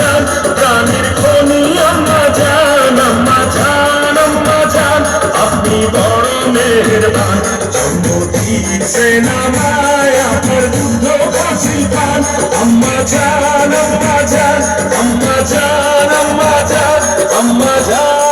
জান প্রাণের খনি আম্মা জান আম্মা জান আম্মা জান। আপনি বড় মেহেরবান জন্ম দিয়েছেন আমায় আপনার দুধ বাসি পান আম্মা জান আম্মা জান আম্মা জান আম্মা জান আম্মা জান।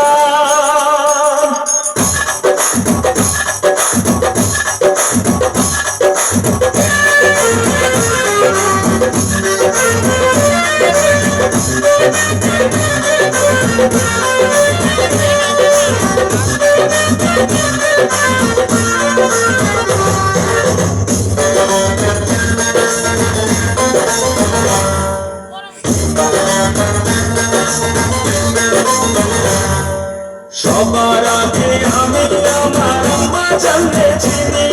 সবার আগে আমি আমার আম্মা জানতে চিনি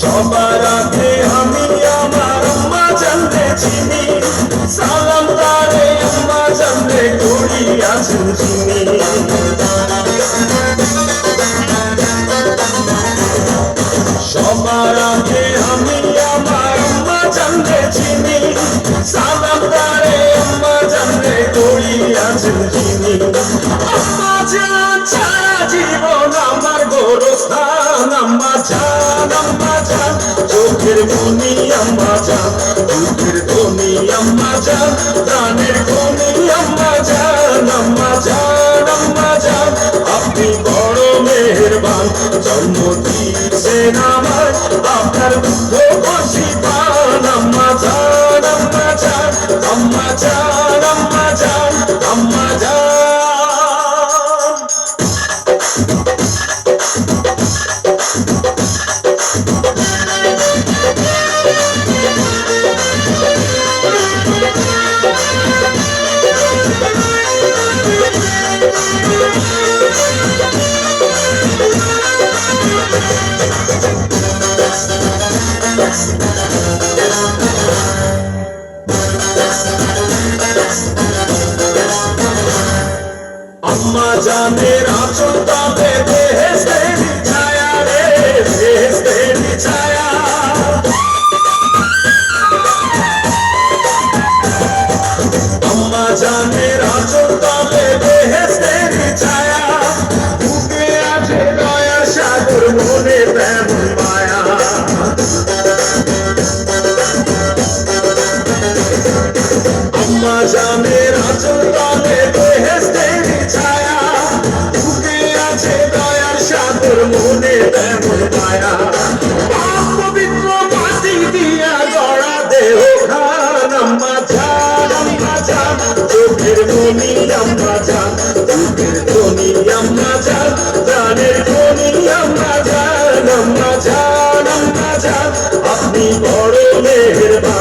সবার আগে আমি আমার আম্মা জানতে চিনি। সালাম তারে আম্মা জানতে করি আছেন আম্মা জান আম্মা জান চোখের মনি আম্মা জান দুধের ধনি আম্মা জান প্রাণের খনি আম্মা জান আম্মা জান আম্মা জান আপনি বড় মেহেরবান, জন্ম দিয়েছেন আমার আপনার বুদ্ধ বসি পান আম্মা জান আম্মা জান আম্মা জান জানের আচল তাতে বেহেস্তের ছায়া রে বেহেস্তের ছায়া। আম্মা জানের আচল তাতে বেহেস্তের ছায়া। বুকে আছে দয়ার সাগর মনে তেমন মায়া। আম্মা জানের আচল তাতে আছে দয়ার সাগর মনে তেমন মায়া। পাপ পবিত্র মাটি দিয়া গড়া দেহ খান আম্মা জান আম্মা জান। চোখের ধনি আম্মা জান। প্রাণের ধনি আম্মা জান আম্মা জান আম্মা জান। আপনি বড় মেহেরবান।